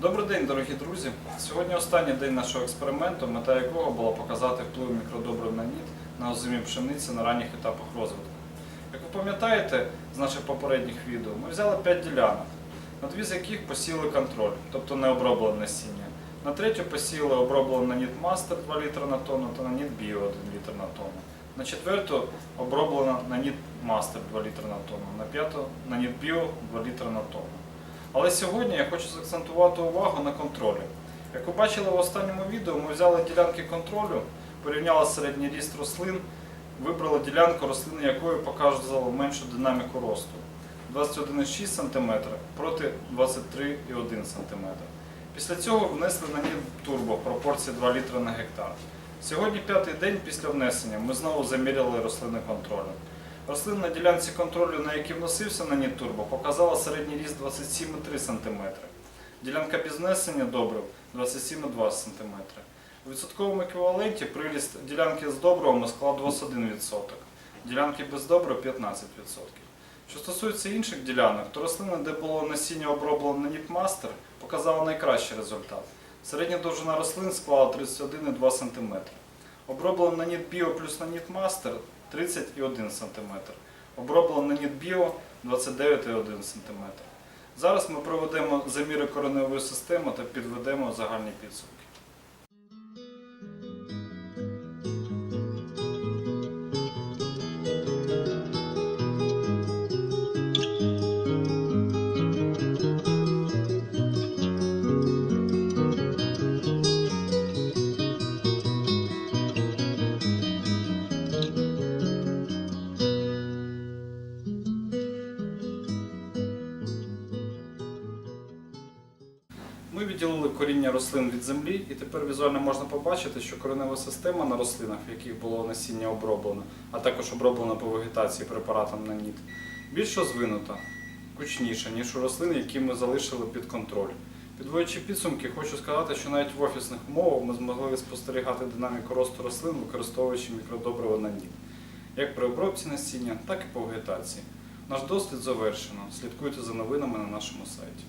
Добрий день, дорогі друзі. Сьогодні останній день нашого експерименту, мета якого була показати вплив мікродобрив на ніт на озимі пшениці на ранніх етапах розвитку. Як ви пам'ятаєте з наших попередніх відео, ми взяли 5 ділянок, на дві з яких посіяли контроль, тобто не оброблене насіння. На третю посіяли оброблене ніт мастер 2 літри на тонну та на ніт біо 1 літр на тонну. На четверту оброблено на ніт мастер 2 літри на тонну, на п'яту на ніт біо 2 літри на тонну. Але сьогодні я хочу заакцентувати увагу на контролі. Як ви бачили в останньому відео, ми взяли ділянки контролю, порівняли середній ріст рослин, вибрали ділянку, рослини якої показували меншу динаміку росту 21,6 см проти 23,1 см. Після цього внесли на ній турбо пропорції 2 літри на гектар. Сьогодні п'ятий день після внесення ми знову заміряли рослини контролю. Рослина на ділянці контролю, на якій вносився на турбо, показала середній ріст 27,3 см. Ділянка безнесення добрив 27,2 см. У відсотковому еквіваленті приріст ділянки з добривами склав 21%, ділянки без добрив 15%. Що стосується інших ділянок, то рослина, де було насіння оброблено на нітмастер, показала найкращий результат. Середня довжина рослин склала 31,2 см. Оброблено на ніт біо плюс на ніт мастер 30,1 см. Оброблено на ніт біо 29,1 см. Зараз ми проведемо заміри кореневої системи та підведемо загальні підсумки. Ми відділили коріння рослин від землі, і тепер візуально можна побачити, що коренева система на рослинах, в яких було насіння оброблено, а також оброблено по вегетації препаратом на ніт, більш розвинута, кучніша, ніж у рослин, які ми залишили під контроль. Підводячи підсумки, хочу сказати, що навіть в офісних умовах ми змогли спостерігати динаміку росту рослин, використовуючи мікродобрива на ніт, як при обробці насіння, так і по вегетації. Наш дослід завершено. Слідкуйте за новинами на нашому сайті.